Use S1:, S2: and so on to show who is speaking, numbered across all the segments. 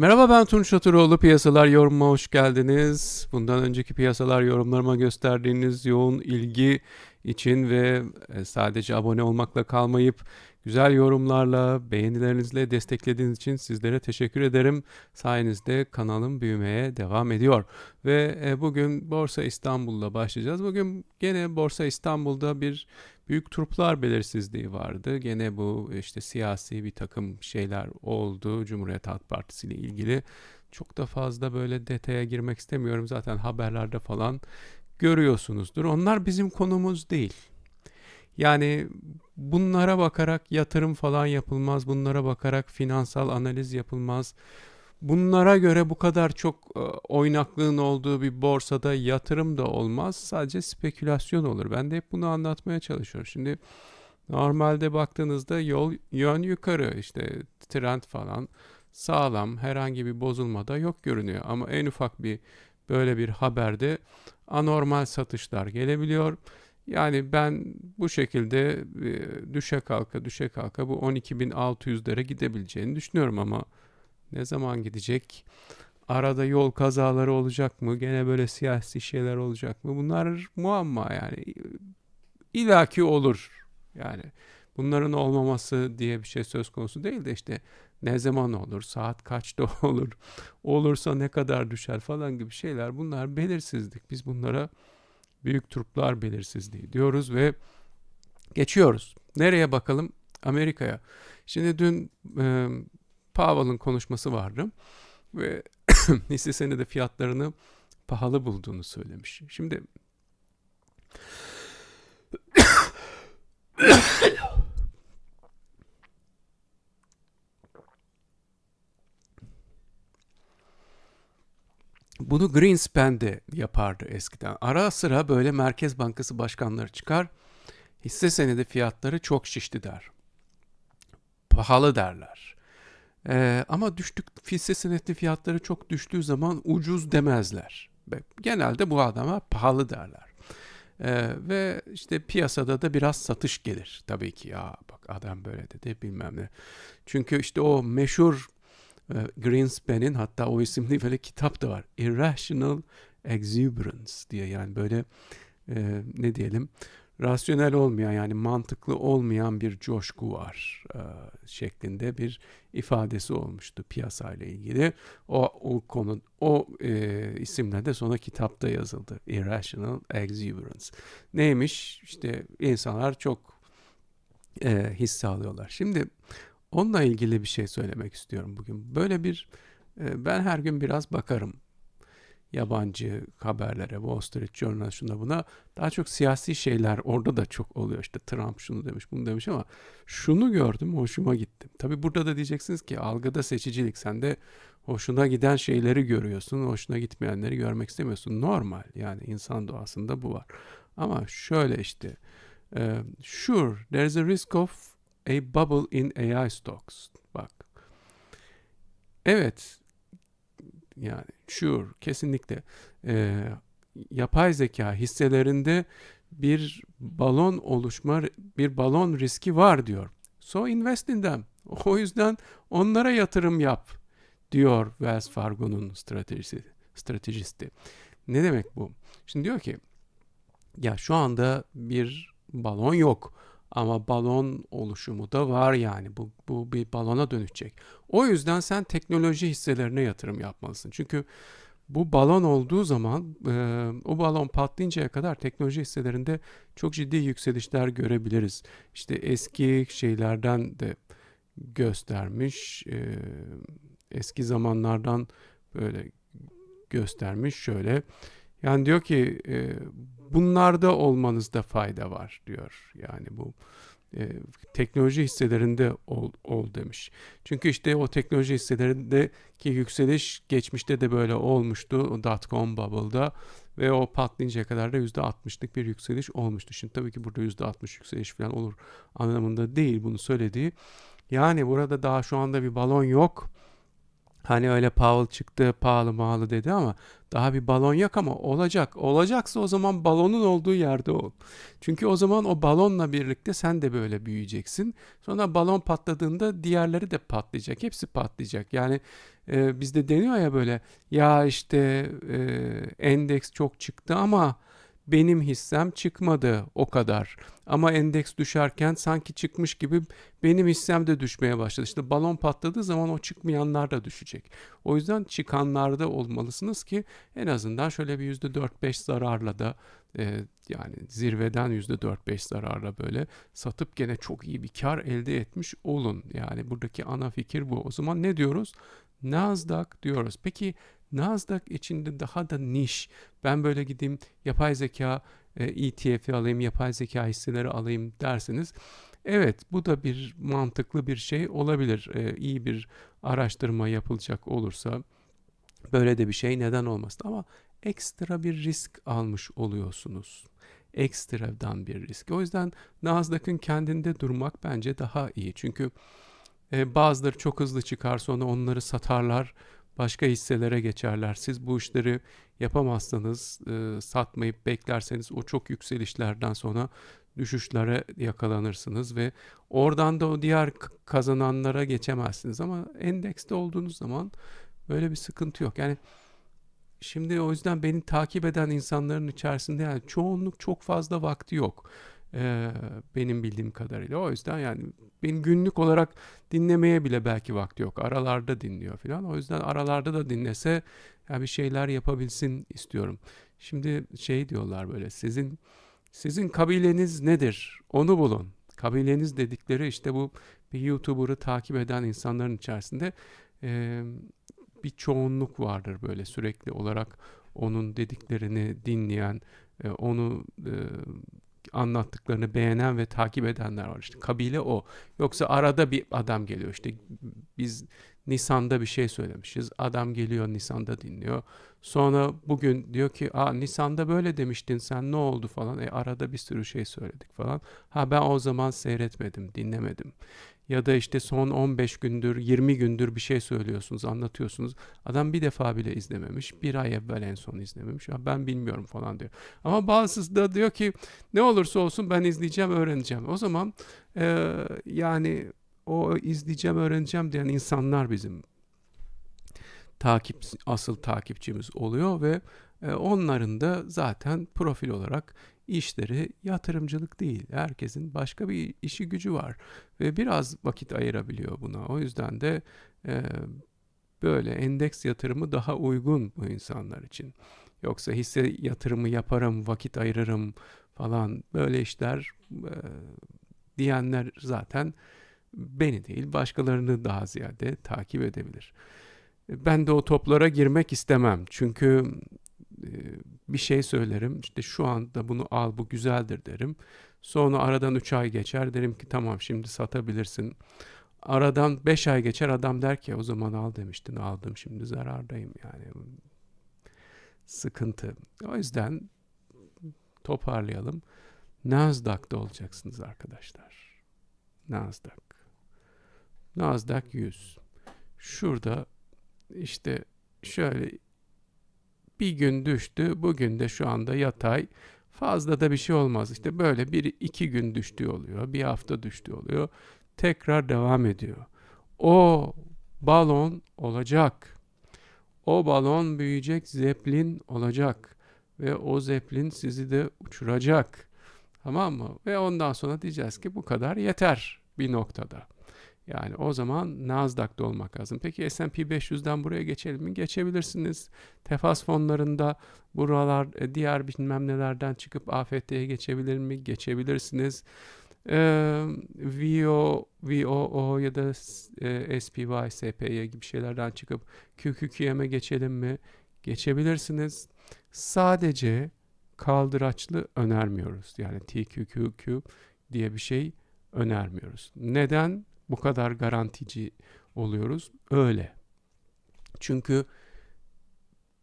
S1: Merhaba ben Tunç Oturoğlu. Piyasalar yorumuma hoş geldiniz. Bundan önceki piyasalar yorumlarıma gösterdiğiniz yoğun ilgi için ve e, sadece abone olmakla kalmayıp güzel yorumlarla, beğenilerinizle desteklediğiniz için sizlere teşekkür ederim. Sayenizde kanalım büyümeye devam ediyor. Ve e, bugün Borsa İstanbul'la başlayacağız. Bugün gene Borsa İstanbul'da bir büyük turplar belirsizliği vardı. Gene bu işte siyasi bir takım şeyler oldu Cumhuriyet Halk Partisi ile ilgili. Çok da fazla böyle detaya girmek istemiyorum. Zaten haberlerde falan görüyorsunuzdur. Onlar bizim konumuz değil. Yani bunlara bakarak yatırım falan yapılmaz. Bunlara bakarak finansal analiz yapılmaz. Bunlara göre bu kadar çok e, oynaklığın olduğu bir borsada yatırım da olmaz. Sadece spekülasyon olur. Ben de hep bunu anlatmaya çalışıyorum. Şimdi normalde baktığınızda yol yön yukarı işte trend falan sağlam herhangi bir bozulma da yok görünüyor. Ama en ufak bir böyle bir haberde anormal satışlar gelebiliyor. Yani ben bu şekilde e, düşe kalka düşe kalka bu 12.600'lere gidebileceğini düşünüyorum ama ne zaman gidecek? Arada yol kazaları olacak mı? Gene böyle siyasi şeyler olacak mı? Bunlar muamma yani. İlaki olur. Yani bunların olmaması diye bir şey söz konusu değil de işte ne zaman olur, saat kaçta olur, olursa ne kadar düşer falan gibi şeyler bunlar belirsizlik. Biz bunlara büyük turplar belirsizliği diyoruz ve geçiyoruz. Nereye bakalım? Amerika'ya. Şimdi dün Powell'ın konuşması vardı ve hisse senedi fiyatlarını pahalı bulduğunu söylemiş. Şimdi Bunu Greenspan'de yapardı eskiden. Ara sıra böyle Merkez Bankası başkanları çıkar. Hisse senedi fiyatları çok şişti der. Pahalı derler. Ee, ama düştük hisse senetli fiyatları çok düştüğü zaman ucuz demezler. Genelde bu adama pahalı derler. Ee, ve işte piyasada da biraz satış gelir. Tabii ki ya bak adam böyle dedi bilmem ne. Çünkü işte o meşhur e, Greenspan'in hatta o isimli böyle kitap da var. Irrational Exuberance diye yani böyle e, ne diyelim rasyonel olmayan yani mantıklı olmayan bir coşku var e, şeklinde bir ifadesi olmuştu piyasayla ilgili. O, o konu o e, isimle de sonra kitapta yazıldı. Irrational Exuberance. Neymiş? İşte insanlar çok e, hisse alıyorlar. Şimdi onunla ilgili bir şey söylemek istiyorum bugün. Böyle bir e, ben her gün biraz bakarım yabancı haberlere, Wall Street Journal şuna buna daha çok siyasi şeyler orada da çok oluyor. İşte Trump şunu demiş, bunu demiş ama şunu gördüm, hoşuma gitti. Tabi burada da diyeceksiniz ki algıda seçicilik. Sen de hoşuna giden şeyleri görüyorsun, hoşuna gitmeyenleri görmek istemiyorsun. Normal yani insan doğasında bu var. Ama şöyle işte, uh, sure there's a risk of a bubble in AI stocks. Bak. Evet, yani sure kesinlikle e, yapay zeka hisselerinde bir balon oluşma bir balon riski var diyor. So invest in them. O yüzden onlara yatırım yap diyor Wells Fargo'nun stratejisi, stratejisti. Ne demek bu? Şimdi diyor ki ya şu anda bir balon yok ama balon oluşumu da var yani. Bu, bu bir balona dönüşecek. O yüzden sen teknoloji hisselerine yatırım yapmalısın. Çünkü bu balon olduğu zaman e, o balon patlayıncaya kadar teknoloji hisselerinde çok ciddi yükselişler görebiliriz. İşte eski şeylerden de göstermiş. E, eski zamanlardan böyle göstermiş şöyle. Yani diyor ki bunlarda olmanızda fayda var diyor. Yani bu teknoloji hisselerinde ol, ol demiş. Çünkü işte o teknoloji hisselerindeki yükseliş geçmişte de böyle olmuştu dot-com bubble'da ve o patlayıncaya kadar da %60'lık bir yükseliş olmuştu. Şimdi tabii ki burada %60 yükseliş falan olur anlamında değil bunu söylediği. Yani burada daha şu anda bir balon yok Hani öyle Powell çıktı pahalı pahalı dedi ama daha bir balon yok ama olacak. Olacaksa o zaman balonun olduğu yerde ol. Çünkü o zaman o balonla birlikte sen de böyle büyüyeceksin. Sonra balon patladığında diğerleri de patlayacak. Hepsi patlayacak. Yani e, bizde deniyor ya böyle ya işte e, endeks çok çıktı ama benim hissem çıkmadı o kadar. Ama endeks düşerken sanki çıkmış gibi benim hissem de düşmeye başladı. İşte balon patladığı zaman o çıkmayanlar da düşecek. O yüzden çıkanlarda olmalısınız ki en azından şöyle bir %4-5 zararla da e, yani zirveden %4-5 zararla böyle satıp gene çok iyi bir kar elde etmiş olun. Yani buradaki ana fikir bu. O zaman ne diyoruz? Nasdaq diyoruz. Peki Nasdaq içinde daha da niş. Ben böyle gideyim yapay zeka e, ETF'i alayım, yapay zeka hisseleri alayım derseniz evet bu da bir mantıklı bir şey olabilir. E, iyi bir araştırma yapılacak olursa böyle de bir şey neden olmasın ama ekstra bir risk almış oluyorsunuz. Ekstradan bir risk. O yüzden Nasdaq'ın kendinde durmak bence daha iyi. Çünkü e, bazıları çok hızlı çıkar sonra onları satarlar başka hisselere geçerler. Siz bu işleri yapamazsanız, e, satmayıp beklerseniz o çok yükselişlerden sonra düşüşlere yakalanırsınız ve oradan da o diğer kazananlara geçemezsiniz. Ama endekste olduğunuz zaman böyle bir sıkıntı yok. Yani şimdi o yüzden beni takip eden insanların içerisinde yani çoğunluk çok fazla vakti yok. Benim bildiğim kadarıyla. O yüzden yani benim günlük olarak dinlemeye bile belki vakti yok. Aralarda dinliyor falan. O yüzden aralarda da dinlese ya bir şeyler yapabilsin istiyorum. Şimdi şey diyorlar böyle sizin sizin kabileniz nedir? Onu bulun. Kabileniz dedikleri işte bu bir YouTuber'ı takip eden insanların içerisinde e, bir çoğunluk vardır böyle sürekli olarak onun dediklerini dinleyen, e, onu e, anlattıklarını beğenen ve takip edenler var. İşte kabile o. Yoksa arada bir adam geliyor. İşte biz Nisan'da bir şey söylemişiz. Adam geliyor Nisan'da dinliyor. Sonra bugün diyor ki Aa, Nisan'da böyle demiştin sen ne oldu falan. E, arada bir sürü şey söyledik falan. Ha ben o zaman seyretmedim, dinlemedim. Ya da işte son 15 gündür, 20 gündür bir şey söylüyorsunuz, anlatıyorsunuz. Adam bir defa bile izlememiş. Bir ay evvel en son izlememiş. Ben bilmiyorum falan diyor. Ama bazısı da diyor ki ne olursa olsun ben izleyeceğim, öğreneceğim. O zaman e, yani o izleyeceğim, öğreneceğim diyen insanlar bizim takip asıl takipçimiz oluyor ve onların da zaten profil olarak işleri yatırımcılık değil. Herkesin başka bir işi gücü var ve biraz vakit ayırabiliyor buna. O yüzden de e, böyle endeks yatırımı daha uygun bu insanlar için. Yoksa hisse yatırımı yaparım, vakit ayırırım falan böyle işler e, diyenler zaten beni değil başkalarını daha ziyade takip edebilir. Ben de o toplara girmek istemem. Çünkü bir şey söylerim. İşte şu anda bunu al bu güzeldir derim. Sonra aradan 3 ay geçer derim ki tamam şimdi satabilirsin. Aradan 5 ay geçer adam der ki o zaman al demiştin aldım şimdi zarardayım yani. Sıkıntı. O yüzden toparlayalım. Nasdaq'ta olacaksınız arkadaşlar. Nasdaq. Nasdaq 100. Şurada işte şöyle bir gün düştü. Bugün de şu anda yatay. Fazla da bir şey olmaz. İşte böyle bir iki gün düştüğü oluyor. Bir hafta düştüğü oluyor. Tekrar devam ediyor. O balon olacak. O balon büyüyecek, zeplin olacak. Ve o zeplin sizi de uçuracak. Tamam mı? Ve ondan sonra diyeceğiz ki bu kadar yeter bir noktada. Yani o zaman Nasdaq'ta olmak lazım. Peki S&P 500'den buraya geçelim mi? Geçebilirsiniz. Tefas fonlarında buralar e, diğer bilmem nelerden çıkıp AFT'ye geçebilir mi? Geçebilirsiniz. Ee, VO, VOO ya da e, SPY, SPY gibi şeylerden çıkıp QQQM'e geçelim mi? Geçebilirsiniz. Sadece kaldıraçlı önermiyoruz. Yani TQQQ diye bir şey önermiyoruz. Neden? Bu kadar garantici oluyoruz? Öyle. Çünkü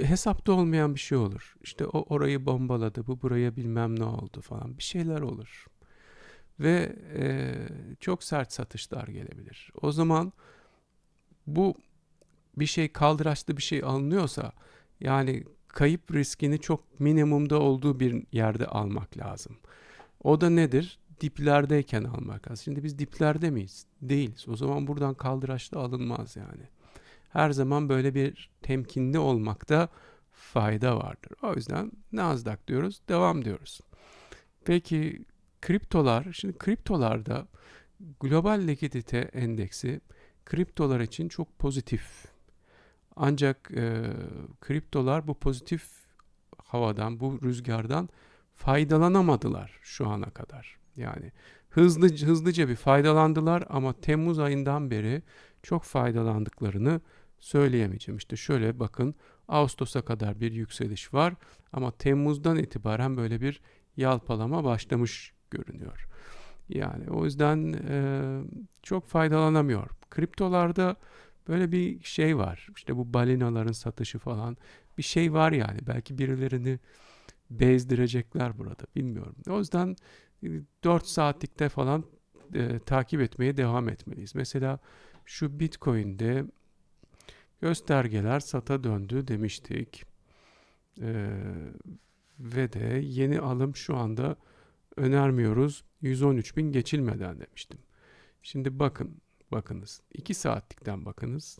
S1: hesapta olmayan bir şey olur. İşte o orayı bombaladı, bu buraya bilmem ne oldu falan bir şeyler olur. Ve e, çok sert satışlar gelebilir. O zaman bu bir şey kaldıraçlı bir şey alınıyorsa yani kayıp riskini çok minimumda olduğu bir yerde almak lazım. O da nedir? Diplerdeyken almak lazım. Şimdi biz diplerde miyiz? Değiliz. O zaman buradan kaldıraçlı alınmaz yani. Her zaman böyle bir temkinli olmakta fayda vardır. O yüzden Nasdaq diyoruz, devam diyoruz. Peki kriptolar, şimdi kriptolarda global likidite endeksi kriptolar için çok pozitif. Ancak e, kriptolar bu pozitif havadan, bu rüzgardan faydalanamadılar şu ana kadar. Yani hızlı hızlıca bir faydalandılar ama Temmuz ayından beri çok faydalandıklarını söyleyemeyeceğim. İşte şöyle bakın Ağustos'a kadar bir yükseliş var ama Temmuz'dan itibaren böyle bir yalpalama başlamış görünüyor. Yani o yüzden e, çok faydalanamıyor. Kriptolarda böyle bir şey var. İşte bu balinaların satışı falan bir şey var yani. Belki birilerini bezdirecekler burada bilmiyorum. O yüzden 4 saatlikte falan e, takip etmeye devam etmeliyiz. Mesela şu Bitcoin'de göstergeler sata döndü demiştik. E, ve de yeni alım şu anda önermiyoruz. 113 bin geçilmeden demiştim. Şimdi bakın, bakınız. 2 saatlikten bakınız.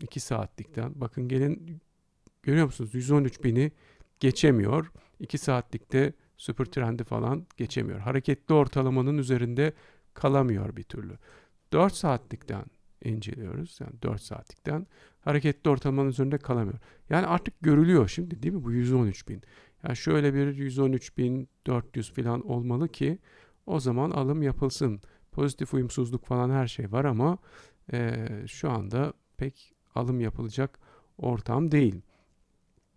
S1: 2 saatlikten. Bakın gelin görüyor musunuz? 113 bini geçemiyor. 2 saatlikte süper trendi falan geçemiyor. Hareketli ortalamanın üzerinde kalamıyor bir türlü. 4 saatlikten inceliyoruz. Yani 4 saatlikten hareketli ortalamanın üzerinde kalamıyor. Yani artık görülüyor şimdi değil mi bu 113 bin. Yani şöyle bir 113 bin 400 falan olmalı ki o zaman alım yapılsın. Pozitif uyumsuzluk falan her şey var ama e, şu anda pek alım yapılacak ortam değil.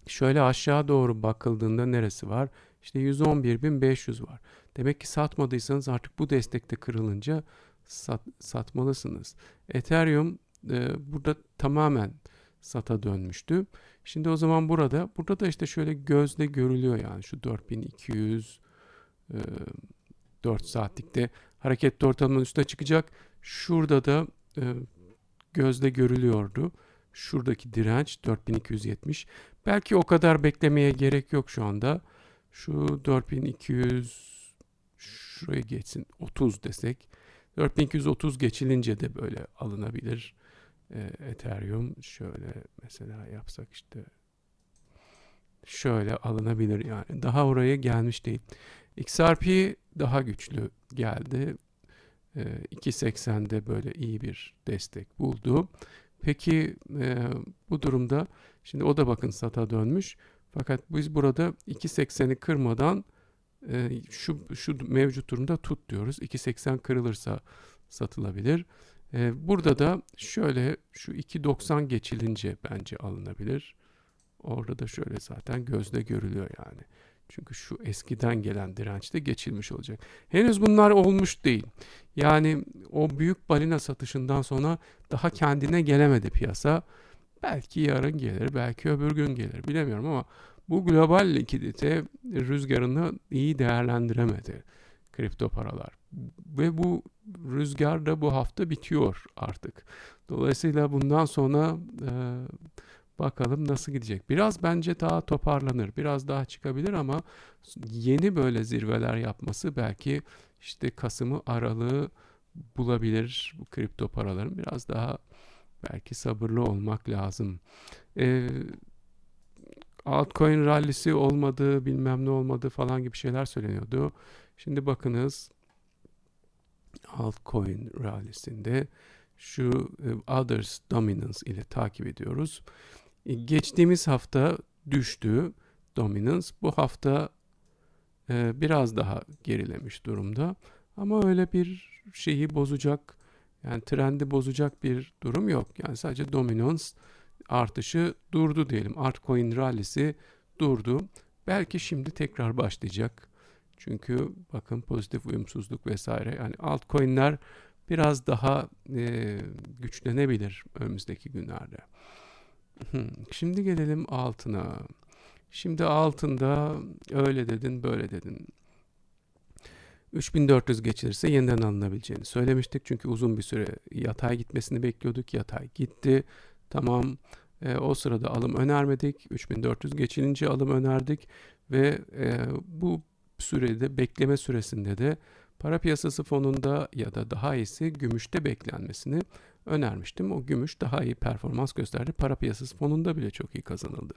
S1: Şöyle aşağı doğru bakıldığında neresi var? İşte 111.500 var. Demek ki satmadıysanız artık bu destekte kırılınca sat, satmalısınız. Ethereum e, burada tamamen sata dönmüştü. Şimdi o zaman burada, burada da işte şöyle gözle görülüyor yani şu 4200 e, 4 saatlikte hareketli ortalamanın üstüne çıkacak. Şurada da e, gözle görülüyordu. Şuradaki direnç 4270. Belki o kadar beklemeye gerek yok şu anda. Şu 4200 şuraya geçsin 30 desek. 4230 geçilince de böyle alınabilir. E, Ethereum şöyle mesela yapsak işte şöyle alınabilir yani. Daha oraya gelmiş değil. XRP daha güçlü geldi. E, 2.80'de böyle iyi bir destek buldu. Peki e, bu durumda şimdi o da bakın sata dönmüş. Fakat biz burada 2.80'i kırmadan e, şu şu mevcut durumda tut diyoruz. 2.80 kırılırsa satılabilir. E, burada da şöyle şu 2.90 geçilince bence alınabilir. Orada da şöyle zaten gözle görülüyor yani. Çünkü şu eskiden gelen dirençte geçilmiş olacak. Henüz bunlar olmuş değil. Yani o büyük balina satışından sonra daha kendine gelemedi piyasa. Belki yarın gelir, belki öbür gün gelir bilemiyorum ama bu global likidite rüzgarını iyi değerlendiremedi kripto paralar. Ve bu rüzgar da bu hafta bitiyor artık. Dolayısıyla bundan sonra e, bakalım nasıl gidecek. Biraz bence daha toparlanır. Biraz daha çıkabilir ama yeni böyle zirveler yapması belki işte Kasım'ı Aralık'ı bulabilir bu kripto paraların. Biraz daha belki sabırlı olmak lazım. Ee, altcoin rallisi olmadı, bilmem ne olmadı falan gibi şeyler söyleniyordu. Şimdi bakınız altcoin rallisinde şu e, others dominance ile takip ediyoruz. E, geçtiğimiz hafta düştü dominance. Bu hafta e, biraz daha gerilemiş durumda. Ama öyle bir şeyi bozacak yani trendi bozacak bir durum yok. Yani sadece dominance artışı durdu diyelim. Altcoin rallisi durdu. Belki şimdi tekrar başlayacak. Çünkü bakın pozitif uyumsuzluk vesaire. Yani altcoin'ler biraz daha e, güçlenebilir önümüzdeki günlerde. Şimdi gelelim altına. Şimdi altında öyle dedin böyle dedin. 3400 geçilirse yeniden alınabileceğini söylemiştik. Çünkü uzun bir süre yatay gitmesini bekliyorduk. Yatay gitti. Tamam e, o sırada alım önermedik. 3400 geçilince alım önerdik ve e, bu sürede bekleme süresinde de para piyasası fonunda ya da daha iyisi gümüşte beklenmesini önermiştim. O gümüş daha iyi performans gösterdi. Para piyasası fonunda bile çok iyi kazanıldı.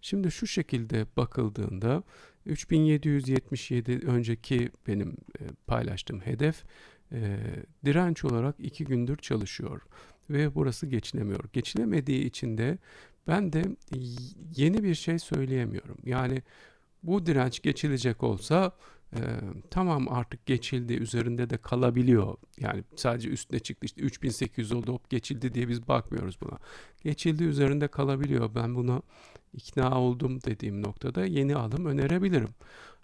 S1: Şimdi şu şekilde bakıldığında 3777 önceki benim e, paylaştığım hedef e, direnç olarak iki gündür çalışıyor ve burası geçilemiyor. Geçilemediği için de ben de yeni bir şey söyleyemiyorum. Yani bu direnç geçilecek olsa e, tamam artık geçildi üzerinde de kalabiliyor. Yani sadece üstüne çıktı işte 3800 oldu hop geçildi diye biz bakmıyoruz buna. Geçildi üzerinde kalabiliyor. Ben buna ikna oldum dediğim noktada yeni alım önerebilirim.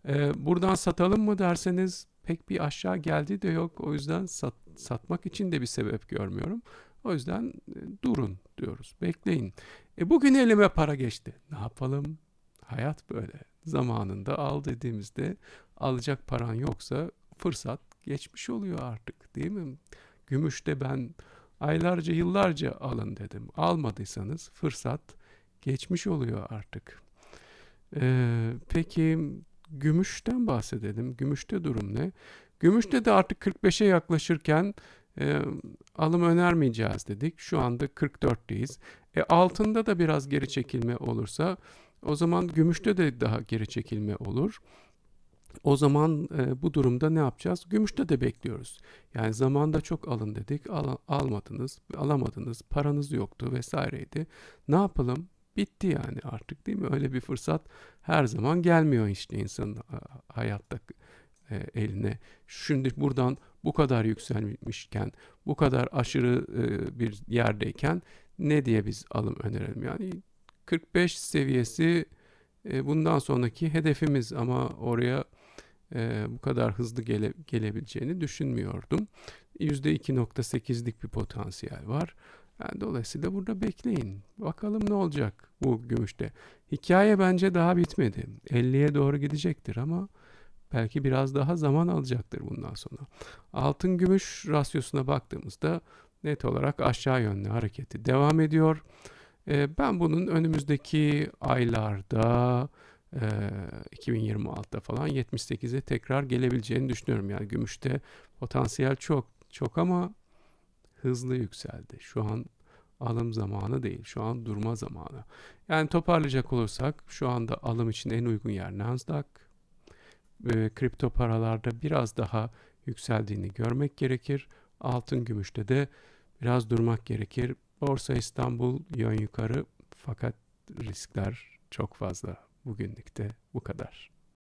S1: E, buradan satalım mı derseniz pek bir aşağı geldi de yok. O yüzden sat, satmak için de bir sebep görmüyorum. O yüzden e, durun diyoruz. Bekleyin. E bugün elime para geçti. Ne yapalım? Hayat böyle. Zamanında al dediğimizde alacak paran yoksa fırsat geçmiş oluyor artık değil mi? Gümüşte ben aylarca yıllarca alın dedim. Almadıysanız fırsat geçmiş oluyor artık. Ee, peki gümüşten bahsedelim. Gümüşte durum ne? Gümüşte de artık 45'e yaklaşırken e, alım önermeyeceğiz dedik. Şu anda 44'teyiz. E, altında da biraz geri çekilme olursa o zaman gümüşte de daha geri çekilme olur. O zaman e, bu durumda ne yapacağız? Gümüşte de bekliyoruz. Yani zamanda çok alın dedik, al, almadınız, alamadınız, paranız yoktu vesaireydi. Ne yapalım? Bitti yani artık değil mi? Öyle bir fırsat her zaman gelmiyor işte insanın hayatta e, eline. Şimdi buradan bu kadar yükselmişken, bu kadar aşırı e, bir yerdeyken ne diye biz alım önerelim? Yani 45 seviyesi e, bundan sonraki hedefimiz ama oraya bu kadar hızlı gele, gelebileceğini düşünmüyordum. %2.8'lik bir potansiyel var. Yani dolayısıyla burada bekleyin. Bakalım ne olacak bu gümüşte. Hikaye bence daha bitmedi. 50'ye doğru gidecektir ama belki biraz daha zaman alacaktır bundan sonra. Altın gümüş rasyosuna baktığımızda net olarak aşağı yönlü hareketi devam ediyor. E, ben bunun önümüzdeki aylarda e, 2026'da falan 78'e tekrar gelebileceğini düşünüyorum. Yani gümüşte potansiyel çok çok ama hızlı yükseldi. Şu an alım zamanı değil. Şu an durma zamanı. Yani toparlayacak olursak şu anda alım için en uygun yer Nasdaq. E, kripto paralarda biraz daha yükseldiğini görmek gerekir. Altın gümüşte de biraz durmak gerekir. Borsa İstanbul yön yukarı fakat riskler çok fazla. Bugünlükte bu kadar.